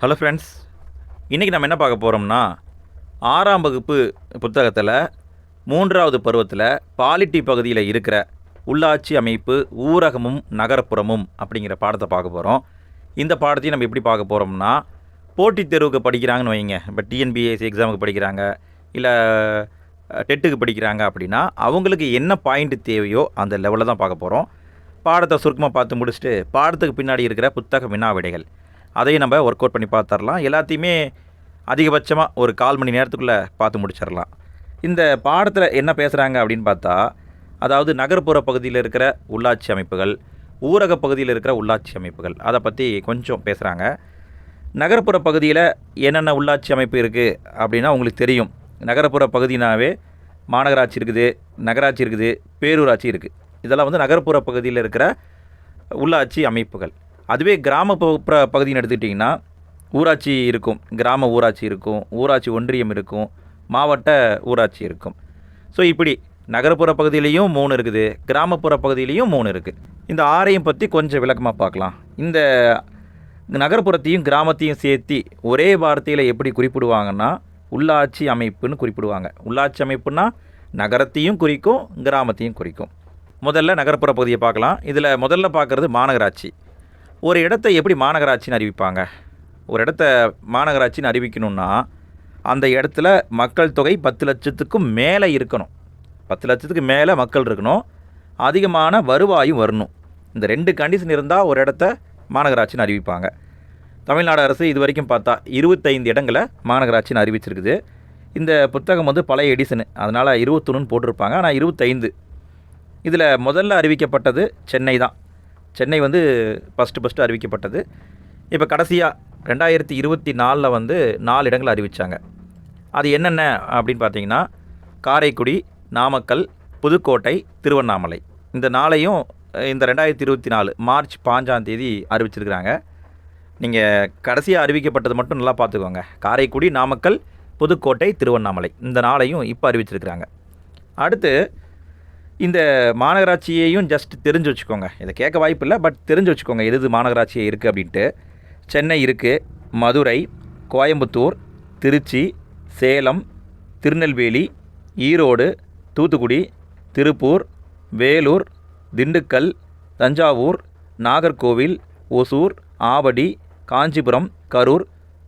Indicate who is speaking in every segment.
Speaker 1: Hello friends இன்றைக்கி நம்ம என்ன பார்க்க போகிறோம்னா ஆறாம் வகுப்பு புத்தகத்தில் மூன்றாவது பருவத்தில் பாலிட்டி பகுதியில் இருக்கிற உள்ளாட்சி அமைப்பு ஊரகமும் நகரப்புறமும் அப்படிங்கிற பாடத்தை பார்க்க போகிறோம் இந்த பாடத்தையும் நம்ம எப்படி பார்க்க போகிறோம்னா போட்டித் தேர்வுக்கு படிக்கிறாங்கன்னு வைங்க. இப்போ டிஎன்பிஎஸ்சி எக்ஸாமுக்கு படிக்கிறாங்க இல்லை டெட்டுக்கு படிக்கிறாங்க அப்படின்னா அவங்களுக்கு என்ன பாயிண்ட் தேவையோ அந்த லெவலில் தான் பார்க்க போகிறோம் பாடத்தை சுருக்கமாக பார்த்து முடிச்சுட்டு பாடத்துக்கு பின்னாடி இருக்கிற புத்தக வினா விடைகள். அதையும் நம்ம ஒர்க் அவுட் பண்ணி பார்த்துடலாம். எல்லாத்தையுமே அதிகபட்சமாக ஒரு கால் மணி நேரத்துக்குள்ளே பார்த்து முடிச்சிடலாம். இந்த பாடத்தில் என்ன பேசுகிறாங்க அப்படின்னு பார்த்தா அதாவது நகர்ப்புற பகுதியில் இருக்கிற உள்ளாட்சி அமைப்புகள் ஊரக பகுதியில் இருக்கிற உள்ளாட்சி அமைப்புகள் அதை பற்றி கொஞ்சம் பேசுகிறாங்க நகர்ப்புற பகுதியில் என்னென்ன உள்ளாட்சி அமைப்பு இருக்குது அப்படின்னா உங்களுக்கு தெரியும். நகர்ப்புற பகுதினாவே மாநகராட்சி இருக்குது நகராட்சி இருக்குது பேரூராட்சி இருக்குது இதெல்லாம் வந்து நகர்ப்புற பகுதியில் இருக்கிற உள்ளாட்சி அமைப்புகள். அதுவே கிராமப்புற பகுதின்னு எடுத்துக்கிட்டிங்கன்னா ஊராட்சி இருக்கும். கிராம ஊராட்சி இருக்கும். ஊராட்சி ஒன்றியம் இருக்கும். மாவட்ட ஊராட்சி இருக்கும். ஸோ இப்படி நகர்ப்புற பகுதியிலையும் மூணு இருக்குது. கிராமப்புற பகுதியிலையும் மூணு இருக்குது இந்த ஆறையும் பற்றி கொஞ்சம் விளக்கமாக பார்க்கலாம். இந்த நகர்ப்புறத்தையும் கிராமத்தையும் சேர்த்து ஒரே வார்த்தையில் எப்படி குறிப்பிடுவாங்கன்னா உள்ளாட்சி அமைப்புன்னு குறிப்பிடுவாங்க. உள்ளாட்சி அமைப்புன்னா நகரத்தையும் குறிக்கும் கிராமத்தையும் குறிக்கும். முதல்ல நகர்ப்புற பகுதியை பார்க்கலாம். இதில் முதல்ல பார்க்குறது மாநகராட்சி. ஒரு இடத்த எப்படி மாநகராட்சின்னு அறிவிப்பாங்க? ஒரு இடத்த மாநகராட்சின்னு அறிவிக்கணும்னா அந்த இடத்துல மக்கள் தொகை பத்து லட்சத்துக்கும் மேலே இருக்கணும். பத்து லட்சத்துக்கு மேலே மக்கள் இருக்கணும். அதிகமான வருவாயும் வரணும். இந்த ரெண்டு கண்டிஷன் இருந்தால் ஒரு இடத்த மாநகராட்சின்னு அறிவிப்பாங்க. தமிழ்நாடு அரசு இது வரைக்கும் பார்த்தா இருபத்தைந்து இடங்களை மாநகராட்சின்னு அறிவிச்சிருக்குது. இந்த புத்தகம் வந்து பழைய எடிசனு அதனால் இருபத்தொன்னு போட்டிருப்பாங்க. ஆனால் இருபத்தைந்து. இதில் முதல்ல அறிவிக்கப்பட்டது சென்னை தான். சென்னை வந்து ஃபஸ்ட்டு ஃபஸ்ட்டு அறிவிக்கப்பட்டது. இப்போ கடைசியாக ரெண்டாயிரத்தி இருபத்தி நாலில் வந்து நாலு இடங்கள் அறிவித்தாங்க அது என்னென்ன அப்படின்னு பார்த்தீங்கன்னா காரைக்குடி நாமக்கல் புதுக்கோட்டை திருவண்ணாமலை. இந்த நாளையும் இந்த ரெண்டாயிரத்தி இருபத்தி நாலு மார்ச் பாஞ்சாம் தேதி அறிவிச்சிருக்கிறாங்க. நீங்கள் கடைசியாக அறிவிக்கப்பட்டது மட்டும் நல்லா பார்த்துக்கோங்க. காரைக்குடி நாமக்கல் புதுக்கோட்டை திருவண்ணாமலை. இந்த நாளையும் இப்போ அறிவிச்சிருக்கிறாங்க. அடுத்து இந்த மாநகராட்சியையும் ஜஸ்ட் தெரிஞ்சு வச்சுக்கோங்க. இதை கேட்க வாய்ப்பு இல்லை பட் தெரிஞ்சு வச்சுக்கோங்க எது இது மாநகராட்சியை இருக்குது அப்படின்ட்டு. சென்னை இருக்குது மதுரை கோயம்புத்தூர் திருச்சி சேலம் திருநெல்வேலி ஈரோடு தூத்துக்குடி திருப்பூர் வேலூர் திண்டுக்கல் தஞ்சாவூர் நாகர்கோவில் ஒசூர் ஆவடி காஞ்சிபுரம் கரூர்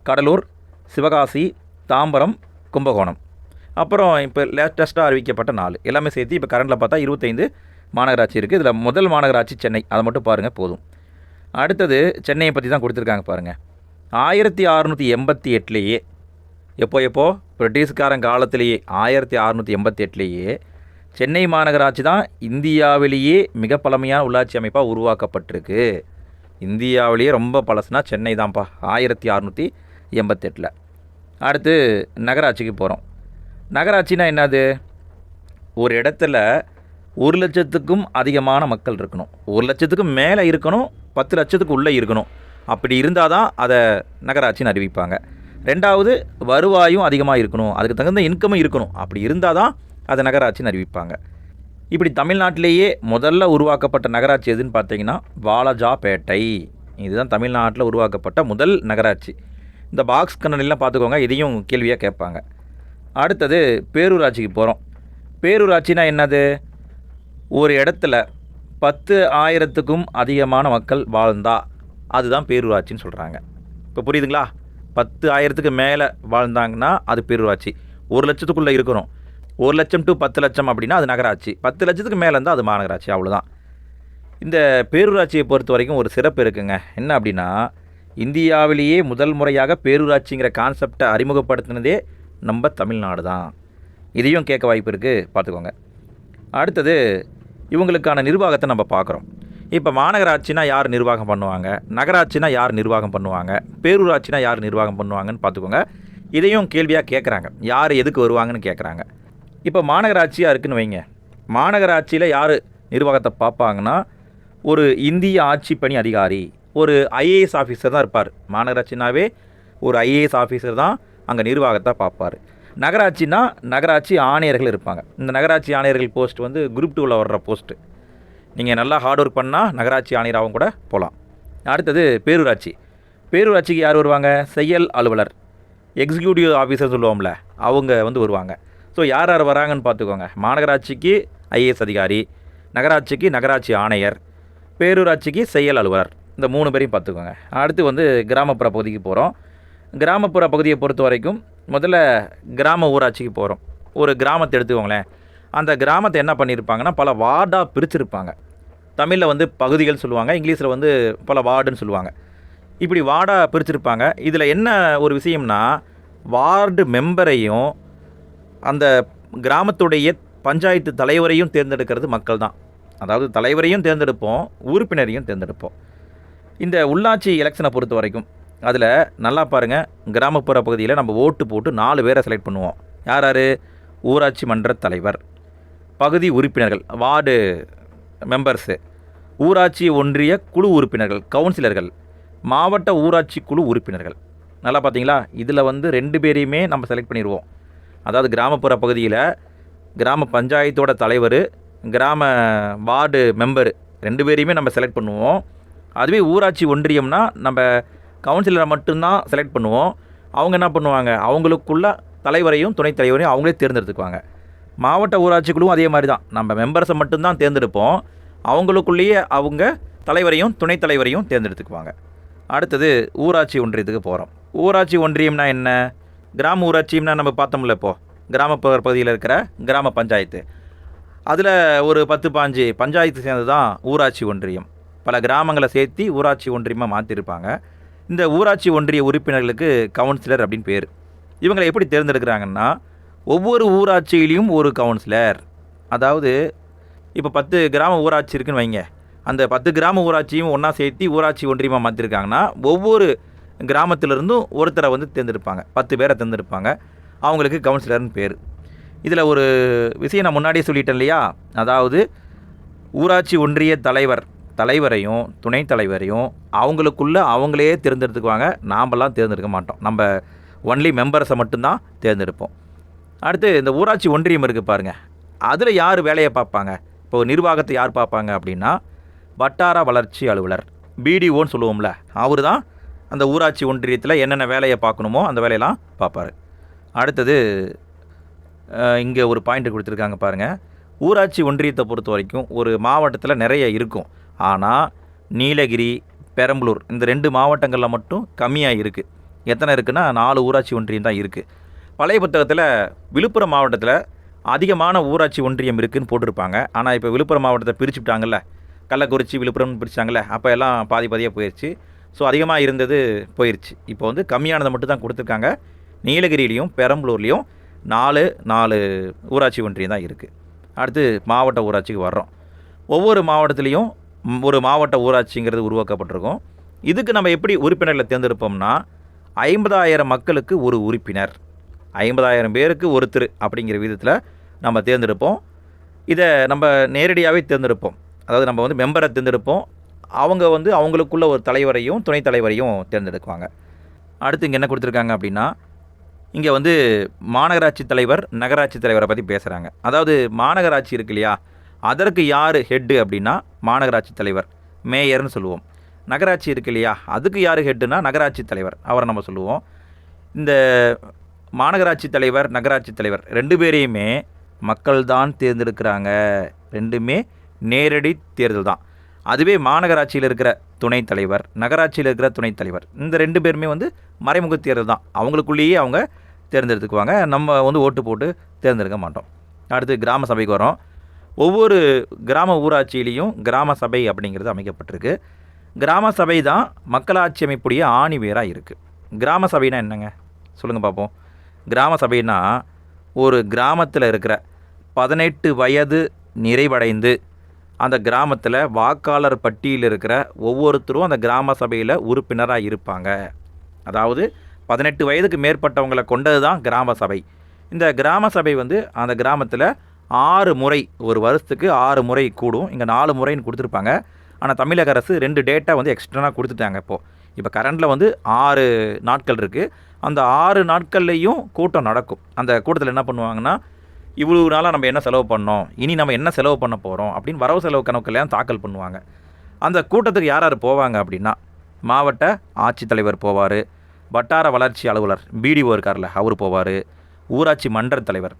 Speaker 1: கடலூர் சிவகாசி தாம்பரம் கும்பகோணம். அப்புறம் இப்போ லேட்டஸ்ட்டாக அறிவிக்கப்பட்ட நாலு. எல்லாமே சேர்த்து இப்போ கரண்டில் பார்த்தா இருபத்தைந்து மாநகராட்சி இருக்குது இதில் முதல் மாநகராட்சி சென்னை. அதை மட்டும் பாருங்கள் போதும். அடுத்தது சென்னையை பற்றி தான் கொடுத்துருக்காங்க பாருங்கள் ஆயிரத்தி அறநூற்றி எண்பத்தி எட்டுலேயே எப்போ எப்போ? பிரிட்டிஷ்காரன் காலத்திலேயே ஆயிரத்தி அறநூற்றி எண்பத்தி எட்டுலேயே சென்னை மாநகராட்சி தான் இந்தியாவிலேயே மிக பழமையான உள்ளாட்சி அமைப்பாக உருவாக்கப்பட்டிருக்கு. இந்தியாவிலேயே ரொம்ப பழசுனா சென்னை தான்ப்பா ஆயிரத்தி அறநூற்றி எண்பத்தெட்டில் அடுத்து நகராட்சிக்கு போகிறோம் நகராட்சினா என்னது? ஒரு இடத்துல ஒரு லட்சத்துக்கும் அதிகமான மக்கள் இருக்கணும். ஒரு லட்சத்துக்கும் மேலே இருக்கணும் பத்து லட்சத்துக்கு உள்ளே இருக்கணும். அப்படி இருந்தால் தான் அதை நகராட்சின்னு அறிவிப்பாங்க. ரெண்டாவது வருவாயும் அதிகமாக இருக்கணும். அதுக்கு தகுந்த இன்கமும் இருக்கணும். அப்படி இருந்தால் தான் அதை நகராட்சின்னு அறிவிப்பாங்க. இப்படி தமிழ்நாட்டிலேயே முதல்ல உருவாக்கப்பட்ட நகராட்சி எதுன்னு பார்த்தீங்கன்னா வாலஜாபேட்டை இதுதான் தமிழ்நாட்டில் உருவாக்கப்பட்ட முதல் நகராட்சி. இந்த பாக்ஸ் கண்ணனிலாம் பார்த்துக்கோங்க இதையும் கேள்வியாக கேட்பாங்க. அடுத்தது பேரூராட்சிக்கு போகிறோம் பேரூராட்சினா என்னது? ஒரு இடத்துல பத்து ஆயிரத்துக்கும் அதிகமான மக்கள் வாழ்ந்தா அதுதான் பேரூராட்சின்னு சொல்கிறாங்க இப்போ புரியுதுங்களா? பத்து ஆயிரத்துக்கு மேலே வாழ்ந்தாங்கன்னா அது பேரூராட்சி. ஒரு லட்சத்துக்குள்ளே இருக்கிறோம் ஒரு லட்சம் டு பத்து லட்சம் அப்படின்னா அது நகராட்சி. பத்து லட்சத்துக்கு மேலே இருந்தால் அது மாநகராட்சி அவ்வளோதான் இந்த பேரூராட்சியை பொறுத்த வரைக்கும் ஒரு சிறப்பு இருக்குங்க. என்ன அப்படின்னா இந்தியாவிலேயே முதல் முறையாக பேரூராட்சிங்கிற கான்செப்டை அறிமுகப்படுத்தினதே நம்ம தமிழ்நாடு தான். இதையும் கேட்க வாய்ப்பு இருக்குது பார்த்துக்கோங்க. அடுத்தது இவங்களுக்கான நிர்வாகத்தை நம்ம பார்க்குறோம். இப்போ மாநகராட்சினா யார் நிர்வாகம் பண்ணுவாங்க? நகராட்சினா யார் நிர்வாகம் பண்ணுவாங்க? பேரூராட்சினா யார் நிர்வாகம் பண்ணுவாங்கன்னு பார்த்துக்கோங்க. இதையும் கேள்வியாக கேட்குறாங்க. யார் எதுக்கு வருவாங்கன்னு கேட்குறாங்க. இப்போ மாநகராட்சியாக இருக்குன்னு வைங்க. மாநகராட்சியில் யார் நிர்வாகத்தை பார்ப்பாங்கன்னா ஒரு இந்திய ஆட்சி பணி அதிகாரி ஒரு ஐஏஎஸ் ஆஃபீஸர் தான் இருப்பார். மாநகராட்சினாவே ஒரு ஐஏஎஸ் ஆஃபீஸர் தான். அங்கே நிர்வாகத்தை பார்ப்பார் நகராட்சினா நகராட்சி ஆணையர்கள் இருப்பாங்க. இந்த நகராட்சி ஆணையர்கள் போஸ்ட் வந்து குரூப் டூவில் வர்ற போஸ்ட்டு நீங்கள் நல்லா ஹார்ட் ஒர்க் பண்ணால் நகராட்சி ஆணையராகவும் கூட போகலாம் அடுத்தது பேரூராட்சி. பேரூராட்சிக்கு யார் வருவாங்க? செயல் அலுவலர். எக்ஸிக்யூட்டிவ் ஆஃபீஸர் சொல்லுவோம்ல அவங்க வந்து வருவாங்க. ஸோ யார் யார் வராங்கன்னு பார்த்துக்கோங்க. மாநகராட்சிக்கு ஐஏஎஸ் அதிகாரி நகராட்சிக்கு நகராட்சி ஆணையர் பேரூராட்சிக்கு செயல் அலுவலர். இந்த மூணு பேரையும் பார்த்துக்கோங்க. அடுத்து வந்து கிராமப்புற பகுதிக்கு போகிறோம் கிராமப்புற பகுதியை பொறுத்த வரைக்கும் முதல்ல கிராம ஊராட்சிக்கு போகிறோம் ஒரு கிராமத்தை எடுத்துக்கோங்களேன். அந்த கிராமத்தை என்ன பண்ணியிருப்பாங்கன்னா பல வார்டாக பிரிச்சிருப்பாங்க. தமிழில் வந்து பகுதிகள் சொல்லுவாங்க இங்கிலீஷில் வந்து பல வார்டுன்னு சொல்லுவாங்க. இப்படி வார்டாக பிரிச்சிருப்பாங்க. இதில் என்ன ஒரு விஷயம்னா வார்டு மெம்பரையும் அந்த கிராமத்துடைய பஞ்சாயத்து தலைவரையும் தேர்ந்தெடுக்கிறது மக்கள் தான். அதாவது தலைவரையும் தேர்ந்தெடுப்போம் உறுப்பினரையும் தேர்ந்தெடுப்போம். இந்த உள்ளாட்சி எலெக்ஷனை பொறுத்த வரைக்கும் அதில் நல்லா பாருங்கள் கிராமப்புற பகுதியில் நம்ம ஓட்டு போட்டு நாலு பேரை செலக்ட் பண்ணுவோம். யார் யார்? ஊராட்சி மன்ற தலைவர். பகுதி உறுப்பினர்கள் வார்டு மெம்பர்ஸு ஊராட்சி ஒன்றிய குழு உறுப்பினர்கள் கவுன்சிலர்கள் மாவட்ட ஊராட்சி குழு உறுப்பினர்கள். நல்லா பார்த்தீங்களா? இதில் வந்து ரெண்டு பேரையுமே நம்ம செலக்ட் பண்ணிடுவோம். அதாவது கிராமப்புற பகுதியில் கிராம பஞ்சாயத்தோட தலைவர் கிராம வார்டு மெம்பரு ரெண்டு பேரையுமே நம்ம செலக்ட் பண்ணுவோம். அதுவே ஊராட்சி ஒன்றியம்னா நம்ம கவுன்சிலரை மட்டும்தான் செலக்ட் பண்ணுவோம். அவங்க என்ன பண்ணுவாங்க? அவங்களுக்குள்ள தலைவரையும் துணைத் தலைவரையும் அவங்களே தேர்ந்தெடுத்துக்குவாங்க. மாவட்ட ஊராட்சி குழுவும் அதே மாதிரி தான் நம்ம மெம்பர்ஸை மட்டும்தான் தேர்ந்தெடுப்போம். அவங்களுக்குள்ளேயே அவங்க தலைவரையும் துணைத் தலைவரையும் தேர்ந்தெடுத்துக்குவாங்க. அடுத்தது ஊராட்சி ஒன்றியத்துக்கு போகிறோம் ஊராட்சி ஒன்றியம்னா என்ன? கிராம ஊராட்சியம்னா நம்ம பார்த்தோம்ல இப்போது கிராமப்புற பகுதியில் இருக்கிற கிராம பஞ்சாயத்து. அதில் ஒரு பத்து பாஞ்சு பஞ்சாயத்து சேர்ந்து தான் ஊராட்சி ஒன்றியம். பல கிராமங்களை சேர்த்து ஊராட்சி ஒன்றியமாக மாற்றிருப்பாங்க இந்த ஊராட்சி ஒன்றிய உறுப்பினர்களுக்கு கவுன்சிலர் அப்படின்னு பேர். இவங்களை எப்படி தேர்ந்தெடுக்கிறாங்கன்னா ஒவ்வொரு ஊராட்சியிலையும் ஒரு கவுன்சிலர். அதாவது இப்போ பத்து கிராம ஊராட்சி இருக்குன்னு வைங்க. அந்த பத்து கிராம ஊராட்சியும் ஒன்றா சேர்த்து ஊராட்சி ஒன்றியமாக மாற்றிருக்காங்கன்னா ஒவ்வொரு கிராமத்திலிருந்தும் ஒருத்தரை வந்து தேர்ந்தெடுப்பாங்க. பத்து பேரை தேர்ந்தெடுப்பாங்க. அவங்களுக்கு கவுன்சிலர்னு பேர். இதில் ஒரு விஷயம் நான் முன்னாடியே சொல்லிட்டேன் இல்லையா? அதாவது ஊராட்சி ஒன்றிய தலைவர் தலைவரையும் துணைத் தலைவரையும் அவங்களுக்குள்ள அவங்களே தேர்ந்தெடுத்துக்குவாங்க. நாமெல்லாம் தேர்ந்தெடுக்க மாட்டோம். நம்ம ஒன்லி மெம்பர்ஸை மட்டும்தான் தேர்ந்தெடுப்போம். அடுத்து இந்த ஊராட்சி ஒன்றியம் இருக்குது பாருங்கள் அதில் யார் வேலையை பார்ப்பாங்க? இப்போ நிர்வாகத்தை யார் பார்ப்பாங்க அப்படின்னா வட்டார வளர்ச்சி அலுவலர் பிடிஓன்னு சொல்லுவோம்ல அவர் தான் அந்த ஊராட்சி ஒன்றியத்தில் என்னென்ன வேலையை பார்க்கணுமோ அந்த வேலையெல்லாம் பார்ப்பார். அடுத்தது இங்கே ஒரு பாயிண்ட் கொடுத்துருக்காங்க பாருங்கள் ஊராட்சி ஒன்றியத்தை பொறுத்த வரைக்கும் ஒரு மாவட்டத்தில் நிறைய இருக்கும். ஆனால் நீலகிரி பெரம்பலூர் இந்த ரெண்டு மாவட்டங்களில் மட்டும் கம்மியாக இருக்குது எத்தனை இருக்குன்னா நாலு ஊராட்சி ஒன்றியம் தான் இருக்குது பழைய புத்தகத்தில் விழுப்புரம் மாவட்டத்தில் அதிகமான ஊராட்சி ஒன்றியம் இருக்குதுன்னு போட்டிருப்பாங்க. ஆனால் இப்போ விழுப்புரம் மாவட்டத்தை பிரிச்சுட்டாங்கல்ல கள்ளக்குறிச்சி விழுப்புரம்னு பிரிச்சாங்கல்ல அப்போ எல்லாம் பாதி பாதியாக போயிடுச்சு ஸோ அதிகமாக இருந்தது போயிடுச்சு இப்போ வந்து கம்மியானதை மட்டும் தான் கொடுத்துருக்காங்க. நீலகிரியிலையும் பெரம்பலூர்லேயும் நாலு நாலு ஊராட்சி ஒன்றியம் தான் இருக்குது அடுத்து மாவட்ட ஊராட்சிக்கு வர்றோம். ஒவ்வொரு மாவட்டத்துலேயும் ஒரு மாவட்ட ஊராட்சிங்கிறது உருவாக்கப்பட்டிருக்கும். இதுக்கு நம்ம எப்படி உறுப்பினர்களை தேர்ந்தெடுப்போம்னா ஐம்பதாயிரம் மக்களுக்கு ஒரு உறுப்பினர். ஐம்பதாயிரம் பேருக்கு ஒருத்தர் அப்படிங்கிற விதத்தில் நம்ம தேர்ந்தெடுப்போம். இதை நம்ம நேரடியாகவே தேர்ந்தெடுப்போம். அதாவது நம்ம வந்து மெம்பரை தேர்ந்தெடுப்போம். அவங்க வந்து அவங்களுக்குள்ள ஒரு தலைவரையும் துணைத் தலைவரையும் தேர்ந்தெடுக்குவாங்க. அடுத்து இங்கே என்ன கொடுத்துருக்காங்க அப்படின்னா இங்கே வந்து மாநகராட்சி தலைவர் நகராட்சி தலைவரை பற்றி பேசுகிறாங்க அதாவது மாநகராட்சி இருக்கு இல்லையா? அதற்கு யார் ஹெட்டு அப்படின்னா மாநகராட்சி தலைவர் மேயர்னு சொல்லுவோம். நகராட்சி இருக்கு இல்லையா? அதுக்கு யார் ஹெட்டுனா நகராட்சி தலைவர். அவரை நம்ம சொல்லுவோம். இந்த மாநகராட்சி தலைவர் நகராட்சி தலைவர் ரெண்டு பேரையுமே மக்கள் தான் தேர்ந்தெடுக்கிறாங்க. ரெண்டுமே நேரடி தேர்தல் தான். அதுவே மாநகராட்சியில் இருக்கிற துணைத் தலைவர் நகராட்சியில் இருக்கிற துணைத் தலைவர் இந்த ரெண்டு பேருமே வந்து மறைமுக தேர்தல் தான். அவங்களுக்குள்ளேயே அவங்க தேர்ந்தெடுத்துக்குவாங்க. நம்ம வந்து ஓட்டு போட்டு தேர்ந்தெடுக்க மாட்டோம். அடுத்து கிராம சபைக்கு வரோம் ஒவ்வொரு கிராம ஊராட்சியிலையும் கிராம சபை அப்படிங்கிறது அமைக்கப்பட்டிருக்கு. கிராம சபை தான் மக்களாட்சி அமைப்புடைய ஆணி வேராக இருக்குது கிராம சபைனா என்னங்க? சொல்லுங்கள் பார்ப்போம் கிராம சபைனா ஒரு கிராமத்தில் இருக்கிற பதினெட்டு வயது நிறைவடைந்து அந்த கிராமத்தில் வாக்காளர் பட்டியலில் இருக்கிற ஒவ்வொருத்தரும் அந்த கிராம சபையில் உறுப்பினராக இருப்பாங்க. அதாவது பதினெட்டு வயதுக்கு மேற்பட்டவங்களை கொண்டது தான் கிராம சபை. இந்த கிராம சபை வந்து அந்த கிராமத்தில் ஆறு முறை ஒரு வருஷத்துக்கு ஆறு முறை கூடும். இங்கே நாலு முறைன்னு கொடுத்துருப்பாங்க. ஆனால் தமிழக அரசு ரெண்டு டேட்டா வந்து எக்ஸ்டர்னாக கொடுத்துட்டாங்க இப்போது இப்போ கரண்டில் வந்து ஆறு நாட்கள் இருக்குது அந்த ஆறு நாட்கள்லேயும் கூட்டம் நடக்கும். அந்த கூட்டத்தில் என்ன பண்ணுவாங்கன்னா இவ்வளவு நாளாக நம்ம என்ன செலவு பண்ணோம்? இனி நம்ம என்ன செலவு பண்ண போகிறோம் அப்படின்னு வரவு செலவு கணக்கெல்லாம் தாக்கல் பண்ணுவாங்க. அந்த கூட்டத்துக்கு யார் யார் போவாங்க அப்படின்னா மாவட்ட ஆட்சித்தலைவர் போவார். வட்டார வளர்ச்சி அலுவலர் பிடிஓ இருக்கார்ல அவர் போவார். ஊராட்சி மன்ற தலைவர்.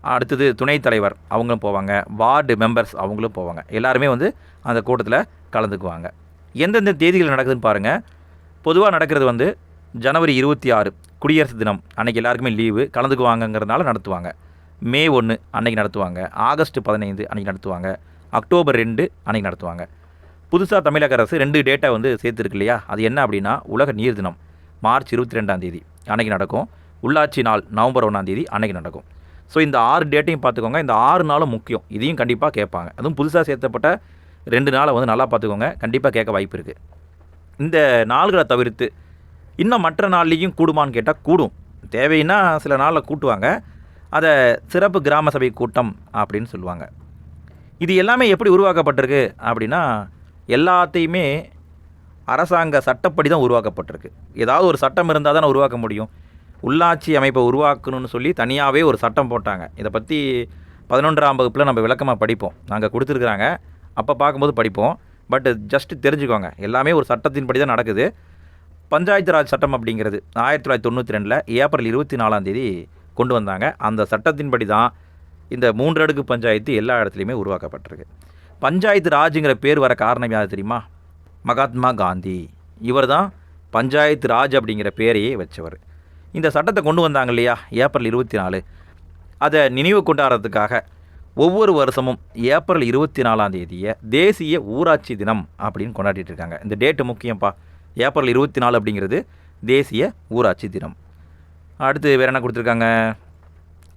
Speaker 1: அடுத்தது துணைத் தலைவர் அவங்களும் போவாங்க. வார்டு மெம்பர்ஸ் அவங்களும் போவாங்க. எல்லாருமே வந்து அந்த கூட்டத்தில் கலந்துக்குவாங்க. எந்தெந்த தேதிகள் நடக்குதுன்னு பாருங்கள் பொதுவாக நடக்கிறது வந்து ஜனவரி இருபத்தி ஆறு குடியரசு தினம். அன்றைக்கி எல்லாருக்குமே லீவு. கலந்துக்குவாங்கங்கிறதுனால நடத்துவாங்க. மே ஒன்று அன்னைக்கு நடத்துவாங்க. ஆகஸ்ட் பதினைந்து அன்றைக்கி நடத்துவாங்க. அக்டோபர் ரெண்டு அன்றைக்கி நடத்துவாங்க. புதுசாக தமிழக அரசு ரெண்டு டேட்டா வந்து சேர்த்துருக்கு இல்லையா? அது என்ன அப்படின்னா உலக நீர் தினம் மார்ச் இருபத்தி ரெண்டாம் தேதி அன்றைக்கி நடக்கும். உள்ளாட்சி நாள் நவம்பர் ஒன்றாம் தேதி அன்றைக்கி நடக்கும். ஸோ இந்த ஆறு டேட்டையும் பார்த்துக்கோங்க. இந்த ஆறு நாளும் முக்கியம். இதையும் கண்டிப்பாக கேட்பாங்க. அதுவும் புதுசாக சேர்த்தப்பட்ட ரெண்டு நாளை வந்து நல்லா பார்த்துக்கோங்க. கண்டிப்பாக கேட்க வாய்ப்பு இருக்குது இந்த நாள்களை தவிர்த்து இன்னும் மற்ற நாள்லேயும் கூடுமான்னு கேட்டால் கூடும். தேவைன்னா சில நாளில் கூட்டுவாங்க. அதை சிறப்பு கிராம சபை கூட்டம் அப்படின்னு சொல்லுவாங்க. இது எல்லாமே எப்படி உருவாக்கப்பட்டிருக்கு அப்படின்னா எல்லாத்தையுமே அரசாங்க சட்டப்படி தான் உருவாக்கப்பட்டிருக்கு. ஏதாவது ஒரு சட்டம் இருந்தால் தானே உருவாக்க முடியும். உள்ளாட்சி அமைப்பை உருவாக்கணும்னு சொல்லி தனியாகவே ஒரு சட்டம் போட்டாங்க. இதை பற்றி பதினொன்றாம் வகுப்பில் நம்ம விளக்கமாக படிப்போம். நாங்கள் கொடுத்துருக்குறாங்க. அப்போ பார்க்கும்போது படிப்போம். பட் ஜஸ்ட் தெரிஞ்சுக்கோங்க. எல்லாமே ஒரு சட்டத்தின்படி தான் நடக்குது. பஞ்சாயத்து ராஜ் சட்டம் அப்படிங்கிறது ஆயிரத்தி தொள்ளாயிரத்தி தொண்ணூற்றி ரெண்டில் ஏப்ரல் இருபத்தி நாலாம் தேதி கொண்டு வந்தாங்க. அந்த சட்டத்தின்படி தான் இந்த மூன்று அடுக்கு பஞ்சாயத்து எல்லா இடத்துலையுமே உருவாக்கப்பட்டிருக்கு. பஞ்சாயத்து ராஜுங்கிற பேர் வர காரணம் யார் தெரியுமா? மகாத்மா காந்தி. இவர் தான் பஞ்சாயத்து ராஜ் அப்படிங்கிற பேரையே வச்சவர். இந்த சட்டத்தை கொண்டு வந்தாங்க இல்லையா? ஏப்ரல் இருபத்தி நாலு. அதை நினைவு கொண்டாடுறதுக்காக ஒவ்வொரு வருஷமும் ஏப்ரல் இருபத்தி நாலாம் தேதியை தேசிய ஊராட்சி தினம் அப்படின்னு கொண்டாடிட்டு இருக்காங்க. இந்த டேட்டு முக்கியம்ப்பா. ஏப்ரல் இருபத்தி நாலு அப்படிங்கிறது தேசிய ஊராட்சி தினம். அடுத்து வேறு என்ன கொடுத்துருக்காங்க?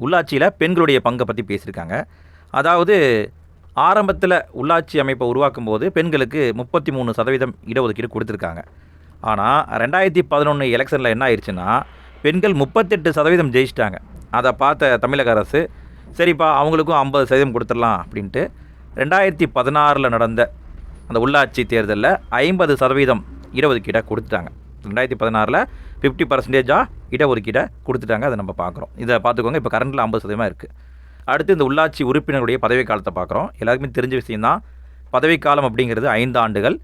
Speaker 1: உள்ளாட்சியில் பெண்களுடைய பங்கை பற்றி பேசியிருக்காங்க. அதாவது ஆரம்பத்தில் உள்ளாட்சி அமைப்பை உருவாக்கும் போது பெண்களுக்கு முப்பத்தி மூணு சதவீதம் இடஒதுக்கீடு கொடுத்துருக்காங்க. ஆனால் ரெண்டாயிரத்தி பதினொன்று எலெக்ஷனில் என்ன ஆயிடுச்சுன்னா பெண்கள் முப்பத்தெட்டு சதவீதம் ஜெயிச்சிட்டாங்க. அதை பார்த்த தமிழக அரசு சரிப்பா அவங்களுக்கும் ஐம்பது சதவீதம் கொடுத்துடலாம் அப்படின்ட்டு ரெண்டாயிரத்தி பதினாறில் நடந்த அந்த உள்ளாட்சி தேர்தலில் ஐம்பது சதவீதம் இடஒதுக்கீடை கொடுத்துட்டாங்க. ரெண்டாயிரத்தி பதினாறில் ஃபிஃப்டி பர்சன்டேஜாக இடஒதுக்கீடை கொடுத்துட்டாங்க அதை நம்ம பார்க்குறோம். இதை பார்த்துக்கோங்க இப்போ கரண்டில் ஐம்பது சதவீதமாக இருக்குது அடுத்து இந்த உள்ளாட்சி உறுப்பினருடைய பதவி காலத்தை பார்க்குறோம். எல்லாருக்குமே தெரிஞ்ச விஷயம்தான் பதவிக்காலம் அப்படிங்கிறது ஐந்து ஆண்டுகள்.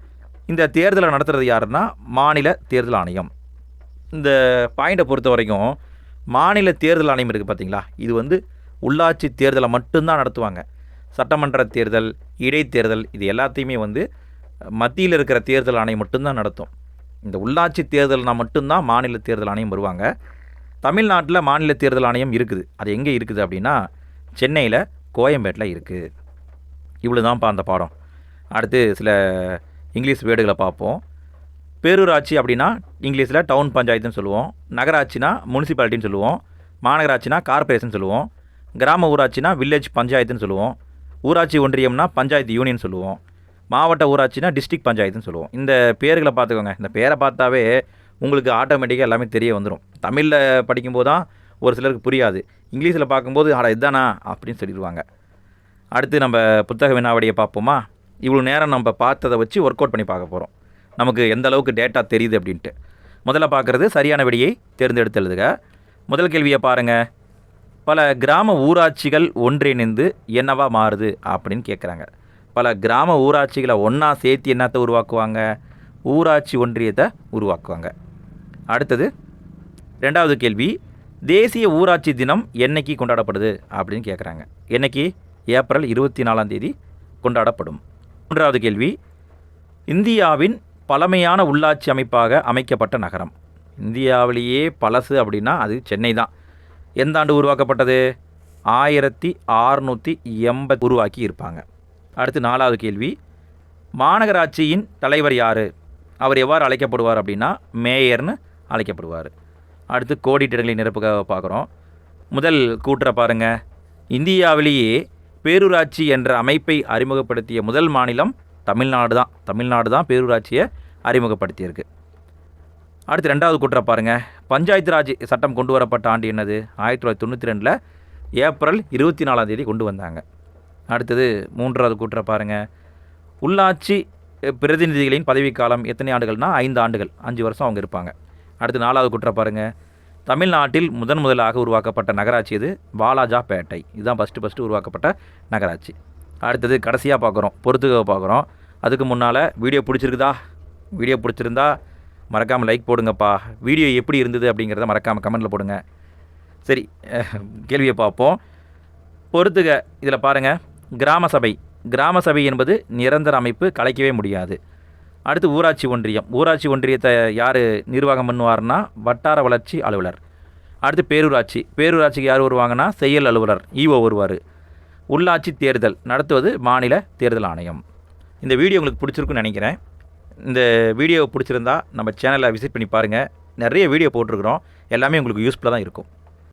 Speaker 1: இந்த தேர்தலை நடத்துறது யாருன்னா மாநில தேர்தல் ஆணையம். இந்த பாயிண்டை பொறுத்த வரைக்கும் மாநில தேர்தல் ஆணையம் இருக்குது பார்த்தீங்களா இது வந்து உள்ளாட்சி தேர்தலை மட்டும்தான் நடத்துவாங்க. சட்டமன்ற தேர்தல் இடைத்தேர்தல் இது எல்லாத்தையுமே வந்து மத்தியில் இருக்கிற தேர்தல் ஆணையம் மட்டும்தான் நடத்தும். இந்த உள்ளாட்சி தேர்தல்னால் மட்டும்தான் மாநில தேர்தல் ஆணையம் வருவாங்க. தமிழ்நாட்டில் மாநில தேர்தல் ஆணையம் இருக்குது. அது எங்கே இருக்குது அப்படின்னா சென்னையில் கோயம்பேட்டில் இருக்குது இவ்வளோ தான்ப்பா அந்த பாடம். அடுத்து சில இங்கிலீஷ் வேர்டுகளை பார்ப்போம். பேரூராட்சி அப்படின்னா இங்கிலீஷில் டவுன் பஞ்சாயத்துன்னு சொல்லுவோம். நகராட்சினா முனிசிபாலிட்டின்னு சொல்லுவோம். மாநகராட்சினா கார்பரேஷன் சொல்லுவோம். கிராம ஊராட்சினா வில்லேஜ் பஞ்சாயத்துன்னு சொல்லுவோம். ஊராட்சி ஒன்றியம்னா பஞ்சாயத்து யூனியன் சொல்லுவோம். மாவட்ட ஊராட்சினா டிஸ்ட்ரிக்ட் பஞ்சாயத்துன்னு சொல்லுவோம். இந்த பேர்களை பார்த்துக்கோங்க. இந்த பேரை பார்த்தாவே உங்களுக்கு ஆட்டோமேட்டிக்காக எல்லாமே தெரிய வந்துடும் தமிழில் படிக்கும்போது தான் ஒரு சிலருக்கு புரியாது. இங்கிலீஷில் பார்க்கும்போது ஆடா இதுதானா? அப்படின்னு சொல்லிடுவாங்க. அடுத்து நம்ம புத்தக வினாவடியை பார்ப்போமா? இவ்வளோ நேரம் நம்ம பார்த்ததை வச்சு ஒர்க் அவுட் பண்ணி பார்க்க போகிறோம் நமக்கு எந்த அளவுக்கு டேட்டா தெரியுது அப்படின்ட்டு. முதல்ல பார்க்குறது சரியான விடையை தேர்ந்தெடுத்து எழுதுக. முதல் கேள்வியை பாருங்கள் பல கிராம ஊராட்சிகள் ஒன்றிணைந்து என்னவா மாறுது அப்படின்னு கேட்குறாங்க பல கிராம ஊராட்சிகளை ஒன்றா சேர்த்து என்னத்தை உருவாக்குவாங்க? ஊராட்சி ஒன்றியத்தை உருவாக்குவாங்க. அடுத்தது ரெண்டாவது கேள்வி தேசிய ஊராட்சி தினம் என்னைக்கு கொண்டாடப்படுது அப்படின்னு கேட்குறாங்க என்னைக்கு? ஏப்ரல் இருபத்தி நாலாம் தேதி கொண்டாடப்படும். மூன்றாவது கேள்வி இந்தியாவின் பழமையான உள்ளாட்சி அமைப்பாக அமைக்கப்பட்ட நகரம். இந்தியாவிலேயே பழசு அப்படின்னா அது சென்னை தான். எந்த ஆண்டு உருவாக்கப்பட்டது? ஆயிரத்தி அறுநூற்றி எண்பது உருவாக்கி இருப்பாங்க. அடுத்து நாலாவது கேள்வி. மாநகராட்சியின் தலைவர் யார்? அவர் எவ்வாறு அழைக்கப்படுவார் அப்படின்னா மேயர்னு அழைக்கப்படுவார். அடுத்து கோடிட்டிடங்களை நிரப்புக பார்க்குறோம். முதல் கூட்டுற பாருங்க. இந்தியாவிலேயே பேரூராட்சி என்ற அமைப்பை அறிமுகப்படுத்திய முதல் மாநிலம் தமிழ்நாடு தான். தமிழ்நாடு தான் பேரூராட்சியை அறிமுகப்படுத்தியிருக்கு. அடுத்து ரெண்டாவது குற்றம் பாருங்கள் பஞ்சாயத்து ராஜ் சட்டம் கொண்டு வரப்பட்ட ஆண்டு என்னது? ஆயிரத்தி தொள்ளாயிரத்தி தொண்ணூற்றி ரெண்டில் ஏப்ரல் இருபத்தி நாலாம் தேதி கொண்டு வந்தாங்க. அடுத்தது மூன்றாவது குற்றம் பாருங்க. உள்ளாட்சி பிரதிநிதிகளின் பதவிக்காலம் எத்தனை ஆண்டுகள்னா? ஐந்து ஆண்டுகள். அஞ்சு வருஷம் அவங்க இருப்பாங்க. அடுத்து நாலாவது குற்றம் பாருங்கள் தமிழ்நாட்டில் முதன் முதலாக உருவாக்கப்பட்ட நகராட்சி இது வாலாஜாபேட்டை இதுதான் ஃபஸ்ட்டு ஃபஸ்ட்டு உருவாக்கப்பட்ட நகராட்சி. அடுத்தது கடைசியாக பார்க்குறோம் பொறுத்துக்க பார்க்குறோம் அதுக்கு முன்னால் வீடியோ பிடிச்சிருக்குதா? வீடியோ பிடிச்சிருந்தா மறக்காமல் லைக் போடுங்கப்பா. வீடியோ எப்படி இருந்தது அப்படிங்கிறத மறக்காமல் கமெண்ட்டில் போடுங்க. சரி கேள்வியை பார்ப்போம். பொறுத்துக இதில் பாருங்கள் கிராம சபை. கிராம சபை என்பது நிரந்தர அமைப்பு கலைக்கவே முடியாது. அடுத்து ஊராட்சி ஒன்றியம். ஊராட்சி ஒன்றியத்தை யார் நிர்வாகம் பண்ணுவார்னா வட்டார வளர்ச்சி அலுவலர். அடுத்து பேரூராட்சி. பேரூராட்சிக்கு யார் வருவாங்கன்னா செயல் அலுவலர் ஈஓ வருவார். உள்ளாட்சி தேர்தல் நடத்துவது மாநில தேர்தல் ஆணையம். இந்த வீடியோ உங்களுக்கு பிடிச்சிருக்குன்னு நினைக்கிறேன். இந்த வீடியோ பிடிச்சிருந்தா நம்ம சேனலை விசிட் பண்ணி பாருங்கள் நிறைய வீடியோ போட்டிருக்கிறோம். எல்லாமே உங்களுக்கு யூஸ்ஃபுல்லாக தான் இருக்கும்.